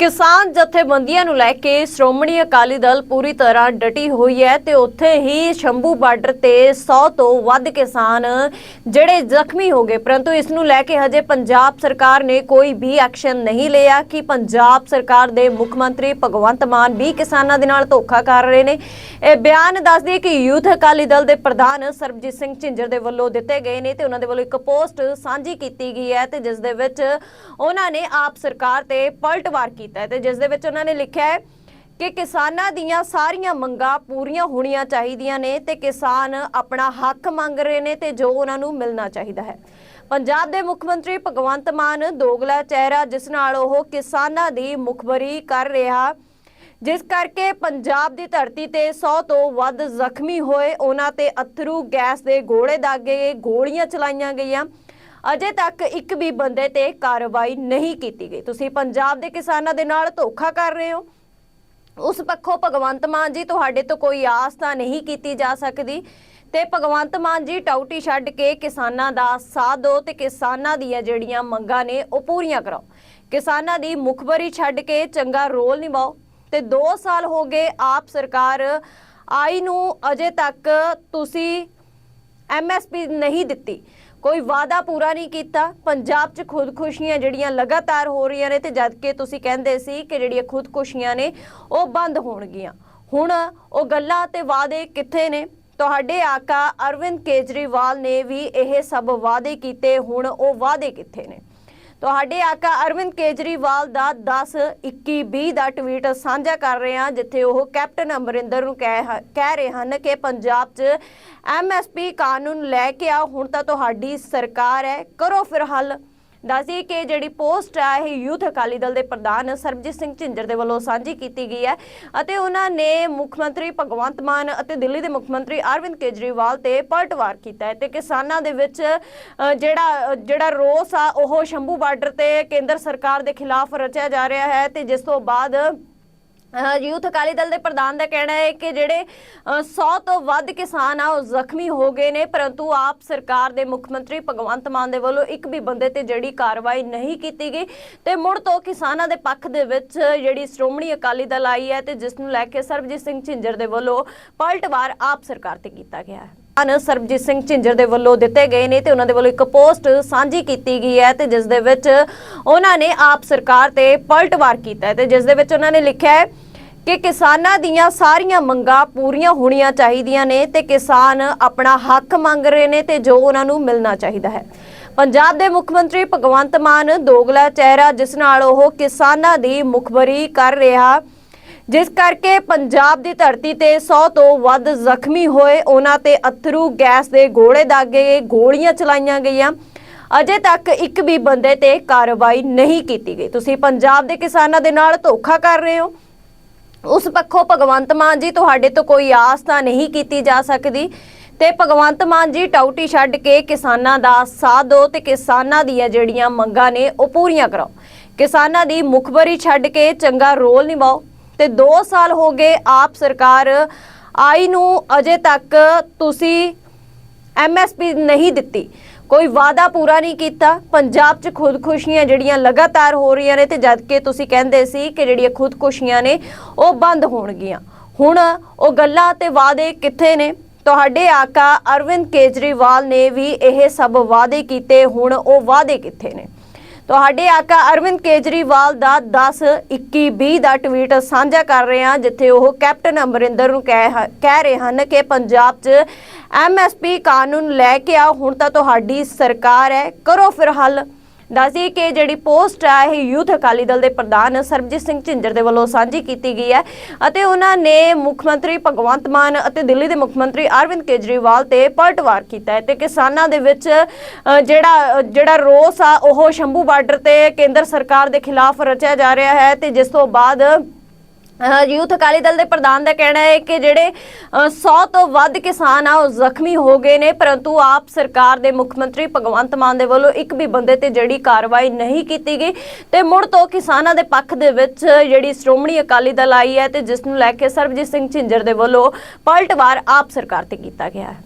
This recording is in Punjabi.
ਕਿਸਾਨ ਜਥੇਬੰਦੀਆਂ ਨੂੰ ਲੈ ਕੇ ਸ਼੍ਰੋਮਣੀ ਅਕਾਲੀ ਦਲ ਪੂਰੀ ਤਰ੍ਹਾਂ ਡਟੀ ਹੋਈ ਹੈ ਤੇ ਉੱਥੇ ਹੀ ਸ਼ੰਭੂ ਬਾਰਡਰ ਤੇ 100 ਤੋਂ ਵੱਧ ਕਿਸਾਨ ਜਿਹੜੇ ਜ਼ਖਮੀ ਹੋ ਗਏ। ਪਰੰਤੂ ਇਸ ਨੂੰ ਲੈ ਕੇ ਹਜੇ ਪੰਜਾਬ ਸਰਕਾਰ ਨੇ ਕੋਈ ਵੀ ਐਕਸ਼ਨ ਨਹੀਂ ਲਿਆ ਕਿ ਪੰਜਾਬ ਸਰਕਾਰ ਦੇ ਮੁੱਖ ਮੰਤਰੀ ਭਗਵੰਤ ਮਾਨ ਵੀ ਕਿਸਾਨਾਂ ਦੇ ਨਾਲ ਧੋਖਾ ਕਰ ਰਹੇ ਨੇ। ਇਹ ਬਿਆਨ ਦੱਸਦੀ ਕਿ ਯੂਥ ਅਕਾਲੀ ਦਲ ਦੇ ਪ੍ਰਧਾਨ ਸਰਬਜੀਤ ਸਿੰਘ ਝਿੰਜਰ ਦੇ ਵੱਲੋਂ ਦਿੱਤੇ ਗਏ ਨੇ ਤੇ ਉਹਨਾਂ ਦੇ ਵੱਲੋਂ ਇੱਕ ਪੋਸਟ ਸਾਂਝੀ ਕੀਤੀ ਗਈ ਹੈ ਤੇ ਜਿਸ ਦੇ ਵਿੱਚ ਉਹਨਾਂ ਨੇ ਆਪ ਸਰਕਾਰ ਤੇ ਪਲਟਵਾਰ ਕੀਤੀ। ਹੈ ਤੇ ਜਿਸ ਦੇ ਵਿੱਚ ਉਹਨਾਂ ਨੇ ਲਿਖਿਆ ਹੈ ਕਿ ਕਿਸਾਨਾਂ ਦੀਆਂ ਸਾਰੀਆਂ ਮੰਗਾਂ ਪੂਰੀਆਂ ਹੋਣੀਆਂ ਚਾਹੀਦੀਆਂ ਨੇ ਤੇ ਕਿਸਾਨ ਆਪਣਾ ਹੱਕ ਮੰਗ ਰਹੇ ਨੇ ਤੇ ਜੋ ਉਹਨਾਂ ਨੂੰ ਮਿਲਣਾ ਚਾਹੀਦਾ ਹੈ। ਪੰਜਾਬ ਦੇ ਮੁੱਖ ਮੰਤਰੀ ਭਗਵੰਤ ਮਾਨ ਦੋਗਲਾ ਚਿਹਰਾ ਜਿਸ ਨਾਲ ਉਹ ਕਿਸਾਨਾਂ ਦੀ ਮੁਖਬਰੀ ਕਰ ਰਿਹਾ, ਜਿਸ ਕਰਕੇ ਪੰਜਾਬ ਦੀ ਧਰਤੀ ਤੇ 100 ਤੋਂ ਵੱਧ ਜ਼ਖਮੀ ਹੋਏ ਉਹਨਾਂ ਤੇ ਅਥਰੂ ਗੈਸ ਦੇ ਗੋਲੇ ਦਾਗੇ ਗੋਲੀਆਂ ਚਲਾਈਆਂ ਗਈਆਂ। ਅਜੇ ਤੱਕ ਇੱਕ ਵੀ ਬੰਦੇ ਤੇ ਕਾਰਵਾਈ ਨਹੀਂ ਕੀਤੀ ਗਈ। ਤੁਸੀਂ ਪੰਜਾਬ ਦੇ ਕਿਸਾਨਾਂ ਦੇ ਨਾਲ ਧੋਖਾ ਕਰ ਰਹੇ ਹੋ। ਉਸ ਪੱਖੋਂ ਭਗਵੰਤ ਮਾਨ ਜੀ ਤੁਹਾਡੇ ਤੋਂ ਕੋਈ ਆਸ ਤਾਂ ਨਹੀਂ ਕੀਤੀ ਜਾ ਸਕਦੀ। ਤੇ ਭਗਵੰਤ ਮਾਨ ਜੀ ਟਾਊਟੀ ਛੱਡ ਕੇ ਕਿਸਾਨਾਂ ਦਾ ਸਾਥ ਦਿਓ ਤੇ ਕਿਸਾਨਾਂ ਦੀਆਂ ਜਿਹੜੀਆਂ ਮੰਗਾਂ ਨੇ ਉਹ ਪੂਰੀਆਂ ਕਰਾਓ। ਕਿਸਾਨਾਂ ਦੀ ਮੁਖਬਰੀ ਛੱਡ ਕੇ ਚੰਗਾ ਰੋਲ ਨਿਭਾਓ। ਤੇ 2 ਸਾਲ ਹੋ ਗਏ ਆਪ ਸਰਕਾਰ ਆਈ ਨੂੰ, ਅਜੇ ਤੱਕ ਤੁਸੀਂ ਐਮਐਸਪੀ ਨਹੀਂ ਦਿੱਤੀ। ਕੋਈ ਵਾਅਦਾ ਪੂਰਾ ਨਹੀਂ ਕੀਤਾ। ਪੰਜਾਬ 'ਚ ਖੁਦਕੁਸ਼ੀਆਂ ਜਿਹੜੀਆਂ ਲਗਾਤਾਰ ਹੋ ਰਹੀਆਂ ਨੇ ਤੇ ਜਦ ਕਿ ਤੁਸੀਂ ਕਹਿੰਦੇ ਸੀ ਕਿ ਜਿਹੜੀਆਂ ਖੁਦਕੁਸ਼ੀਆਂ ਨੇ ਉਹ ਬੰਦ ਹੋਣਗੀਆਂ। ਹੁਣ ਉਹ ਗੱਲਾਂ ਤੇ ਵਾਅਦੇ ਕਿੱਥੇ ਨੇ? ਤੁਹਾਡੇ ਆਕਾ ਅਰਵਿੰਦ ਕੇਜਰੀਵਾਲ ਨੇ ਵੀ ਇਹ ਸਭ ਵਾਅਦੇ ਕੀਤੇ, ਹੁਣ ਉਹ ਵਾਅਦੇ ਕਿੱਥੇ ਨੇ? ਤੁਹਾਡੇ ਆਕਾ ਅਰਵਿੰਦ ਕੇਜਰੀਵਾਲ ਦਾ 10 21 20 ਦਾ ਟਵੀਟ ਸਾਂਝਾ ਕਰ ਰਹੇ ਹਾਂ, ਜਿੱਥੇ ਉਹ ਕੈਪਟਨ ਅਮਰਿੰਦਰ ਨੂੰ ਕਹਿ ਕਹਿ ਰਹੇ ਹਨ ਕਿ ਪੰਜਾਬ 'ਚ ਐਮਐਸਪੀ ਕਾਨੂੰਨ ਲੈ ਕੇ ਆਓ, ਹੁਣ ਤਾਂ ਤੁਹਾਡੀ ਸਰਕਾਰ ਹੈ, ਕਰੋ ਫਿਰ ਹੱਲ। ਦੱਸਦੀ ਕਿ ਜਿਹੜੀ ਪੋਸਟ ਹੈ ਇਹ ਯੂਥ ਅਕਾਲੀ ਦਲ ਦੇ ਪ੍ਰਧਾਨ ਸਰਬਜੀਤ ਸਿੰਘ ਝਿੰਜਰ ਦੇ ਵੱਲੋਂ ਸਾਂਝੀ ਕੀਤੀ ਗਈ ਹੈ ਅਤੇ ਉਹਨਾਂ ਨੇ ਮੁੱਖ ਮੰਤਰੀ ਭਗਵੰਤ ਮਾਨ ਅਤੇ ਦਿੱਲੀ ਦੇ ਮੁੱਖ ਮੰਤਰੀ ਅਰਵਿੰਦ ਕੇਜਰੀਵਾਲ ਤੇ ਪਲਟਵਾਰ ਕੀਤਾ ਹੈ ਤੇ ਕਿਸਾਨਾਂ ਦੇ ਵਿੱਚ ਜਿਹੜਾ ਜਿਹੜਾ ਰੋਸ ਆ, ਉਹ ਸ਼ੰਭੂ ਬਾਰਡਰ ਤੇ ਕੇਂਦਰ ਸਰਕਾਰ ਦੇ ਖਿਲਾਫ ਰਚਿਆ ਜਾ ਰਿਹਾ ਹੈ ਤੇ ਜਿਸ ਤੋਂ ਬਾਅਦ ਯੂਥ ਅਕਾਲੀ ਦਲ ਦੇ ਪ੍ਰਧਾਨ ਦਾ ਕਹਿਣਾ ਹੈ ਕਿ ਜਿਹੜੇ, ਅਹ 100 ਤੋਂ ਵੱਧ ਕਿਸਾਨ ਆ, ਉਹ ਜ਼ਖਮੀ ਹੋ ਗਏ ਨੇ, ਪਰੰਤੂ ਆਪ ਸਰਕਾਰ ਦੇ ਮੁੱਖ ਮੰਤਰੀ ਭਗਵੰਤ ਮਾਨ ਦੇ ਵੱਲੋਂ ਇੱਕ ਵੀ ਬੰਦੇ ਤੇ ਜਿਹੜੀ ਕਾਰਵਾਈ ਨਹੀਂ ਕੀਤੀ ਗਈ। ਤੇ ਮੁੜ ਤੋਂ ਕਿਸਾਨਾਂ ਦੇ ਪੱਖ ਦੇ ਵਿੱਚ ਜਿਹੜੀ ਸ਼੍ਰੋਮਣੀ ਅਕਾਲੀ ਦਲ ਆਈ ਹੈ ਤੇ ਜਿਸ ਨੂੰ ਲੈ ਕੇ ਸਰਬਜੀਤ ਸਿੰਘ ਝਿੰਜਰ ਦੇ ਵੱਲੋਂ ਪਲਟਵਾਰ ਆਪ ਸਰਕਾਰ ਤੇ ਕੀਤਾ ਗਿਆ ਹੈ। ਹਨ ਸਰਬਜੀਤ ਸਿੰਘ ਝਿੰਜਰ ਦੇ ਵੱਲੋਂ ਦਿੱਤੇ ਗਏ ਨੇ ਤੇ ਉਹਨਾਂ ਦੇ ਵੱਲੋਂ ਇੱਕ ਪੋਸਟ ਸਾਂਝੀ ਕੀਤੀ ਗਈ ਹੈ ਤੇ ਜਿਸ ਦੇ ਵਿੱਚ ਉਹਨਾਂ ਨੇ ਆਪ ਸਰਕਾਰ ਤੇ ਪਲਟਵਾਰ ਕੀਤਾ ਹੈ ਤੇ ਜਿਸ ਦੇ ਵਿੱਚ ਉਹਨਾਂ ਨੇ ਲਿਖਿਆ ਹੈ ਕਿ ਕਿਸਾਨਾਂ ਦੀਆਂ ਸਾਰੀਆਂ ਮੰਗਾਂ ਪੂਰੀਆਂ ਹੋਣੀਆਂ ਚਾਹੀਦੀਆਂ ਨੇ ਤੇ ਕਿਸਾਨ ਆਪਣਾ ਹੱਕ ਮੰਗ ਰਹੇ ਨੇ ਤੇ ਜੋ ਉਹਨਾਂ ਨੂੰ ਮਿਲਣਾ ਚਾਹੀਦਾ ਹੈ। ਪੰਜਾਬ ਦੇ ਮੁੱਖ ਮੰਤਰੀ ਭਗਵੰਤ ਮਾਨ ਦੋਗਲਾ ਚਿਹਰਾ ਜਿਸ ਨਾਲ ਉਹ ਕਿਸਾਨਾਂ ਦੀ ਮੁਖਬਰੀ ਕਰ ਰਿਹਾ ਜਿਸ ਕਰਕੇ ਪੰਜਾਬ ਦੀ ਧਰਤੀ ਤੇ 100 ਤੋਂ ਵੱਧ ਜ਼ਖਮੀ ਹੋਏ ਉਹਨਾਂ ਤੇ ਅਥਰੂ ਗੈਸ ਦੇ ਗੋਲੇ ਦਾਗੇ ਗੋਲੀਆਂ ਚਲਾਈਆਂ ਗਈਆਂ। ਅਜੇ ਤੱਕ ਇੱਕ ਵੀ ਬੰਦੇ ਤੇ ਕਾਰਵਾਈ ਨਹੀਂ ਕੀਤੀ ਗਈ। ਤੁਸੀਂ ਪੰਜਾਬ ਦੇ ਕਿਸਾਨਾਂ ਦੇ ਨਾਲ ਧੋਖਾ ਕਰ ਰਹੇ ਹੋ। ਉਸ ਪੱਖੋਂ ਭਗਵੰਤ ਮਾਨ ਜੀ, ਤੁਹਾਡੇ ਤੋਂ ਕੋਈ ਆਸ ਤਾਂ ਨਹੀਂ ਕੀਤੀ ਜਾ ਸਕਦੀ। ਤੇ ਭਗਵੰਤ ਮਾਨ ਜੀ, ਟਾਊਟੀ ਛੱਡ ਕੇ ਕਿਸਾਨਾਂ ਦਾ ਸਾਥ ਦਿਓ ਤੇ ਕਿਸਾਨਾਂ ਦੀਆਂ ਜਿਹੜੀਆਂ ਮੰਗਾਂ ਨੇ ਉਹ ਪੂਰੀਆਂ ਕਰਾਓ। ਕਿਸਾਨਾਂ ਦੀ ਮੁਖਬਰੀ ਛੱਡ ਕੇ ਚੰਗਾ ਰੋਲ ਨਿਭਾਓ। ਤੇ 2 ਸਾਲ ਹੋ ਗਏ ਆਪ ਸਰਕਾਰ ਆਈ ਨੂੰ ਅਜੇ ਤੱਕ ਤੁਸੀਂ ਐਮਐਸਪੀ ਨਹੀਂ ਦਿੱਤੀ। ਕੋਈ ਵਾਅਦਾ ਪੂਰਾ ਨਹੀਂ ਕੀਤਾ। ਪੰਜਾਬ 'ਚ ਖੁਦਕੁਸ਼ੀਆਂ ਜਿਹੜੀਆਂ ਲਗਾਤਾਰ ਹੋ ਰਹੀਆਂ ਨੇ ਤੇ ਜਦ ਕਿ ਤੁਸੀਂ ਕਹਿੰਦੇ ਸੀ ਕਿ ਜਿਹੜੀਆਂ ਖੁਦਕੁਸ਼ੀਆਂ ਨੇ ਉਹ ਬੰਦ ਹੋਣਗੀਆਂ। ਹੁਣ ਉਹ ਗੱਲਾਂ ਤੇ ਵਾਅਦੇ ਕਿੱਥੇ ਨੇ? ਤੁਹਾਡੇ ਆਕਾ ਅਰਵਿੰਦ ਕੇਜਰੀਵਾਲ ਨੇ ਵੀ ਇਹ ਸਭ ਵਾਅਦੇ ਕੀਤੇ। ਹੁਣ ਉਹ ਵਾਅਦੇ ਕਿੱਥੇ ਨੇ? ਤੁਹਾਡੇ ਆਕਾ ਅਰਵਿੰਦ ਕੇਜਰੀਵਾਲ ਦਾ 10 21 20 ਦਾ ਟਵੀਟ ਸਾਂਝਾ ਕਰ ਰਹੇ ਹਾਂ, ਜਿੱਥੇ ਉਹ ਕੈਪਟਨ ਅਮਰਿੰਦਰ ਨੂੰ ਕਹਿ ਕਹਿ ਰਹੇ ਹਨ ਕਿ ਪੰਜਾਬ 'ਚ ਐਮਐਸਪੀ ਕਾਨੂੰਨ ਲੈ ਕੇ ਆਓ, ਹੁਣ ਤਾਂ ਤੁਹਾਡੀ ਸਰਕਾਰ ਹੈ, ਕਰੋ ਫਿਰ ਹੱਲ। ਦੱਸਦੀ ਕਿ ਜਿਹੜੀ ਪੋਸਟ ਹੈ ਇਹ ਯੂਥ ਅਕਾਲੀ ਦਲ ਦੇ ਪ੍ਰਧਾਨ ਸਰਬਜੀਤ ਸਿੰਘ ਝਿੰਜਰ ਦੇ ਵੱਲੋਂ ਸਾਂਝੀ ਕੀਤੀ ਗਈ ਹੈ ਅਤੇ ਉਹਨਾਂ ਨੇ ਮੁੱਖ ਮੰਤਰੀ ਭਗਵੰਤ ਮਾਨ ਅਤੇ ਦਿੱਲੀ ਦੇ ਮੁੱਖ ਮੰਤਰੀ ਅਰਵਿੰਦ ਕੇਜਰੀਵਾਲ ਤੇ ਪਲਟਵਾਰ ਕੀਤਾ ਹੈ ਤੇ ਕਿਸਾਨਾਂ ਦੇ ਵਿੱਚ ਜਿਹੜਾ ਜਿਹੜਾ ਰੋਸ ਆ, ਉਹ ਸ਼ੰਭੂ ਬਾਰਡਰ ਤੇ ਕੇਂਦਰ ਸਰਕਾਰ ਦੇ ਖਿਲਾਫ ਰਚਿਆ ਜਾ ਰਿਹਾ ਹੈ ਤੇ ਜਿਸ ਤੋਂ ਬਾਅਦ ਯੂਥ ਅਕਾਲੀ ਦਲ ਦੇ ਪ੍ਰਧਾਨ ਦਾ ਕਹਿਣਾ ਹੈ ਕਿ ਜਿਹੜੇ ਅਹ 100 ਤੋਂ ਵੱਧ ਕਿਸਾਨ ਆ, ਉਹ ਜ਼ਖਮੀ ਹੋ ਗਏ ਨੇ, ਪਰੰਤੂ ਆਪ ਸਰਕਾਰ ਦੇ ਮੁੱਖ ਮੰਤਰੀ ਭਗਵੰਤ ਮਾਨ ਦੇ ਵੱਲੋਂ ਇੱਕ ਵੀ ਬੰਦੇ ਤੇ ਜਿਹੜੀ ਕਾਰਵਾਈ ਨਹੀਂ ਕੀਤੀ ਗਈ। ਤੇ ਮੁੜ ਤੋਂ ਕਿਸਾਨਾਂ ਦੇ ਪੱਖ ਦੇ ਵਿੱਚ ਜਿਹੜੀ ਸ਼੍ਰੋਮਣੀ ਅਕਾਲੀ ਦਲ ਆਈ ਹੈ ਤੇ ਜਿਸ ਨੂੰ ਲੈ ਕੇ ਸਰਬਜੀਤ ਸਿੰਘ ਝਿੰਜਰ ਦੇ ਵੱਲੋਂ ਪਲਟਵਾਰ ਆਪ ਸਰਕਾਰ ਤੇ ਕੀਤਾ ਗਿਆ ਹੈ।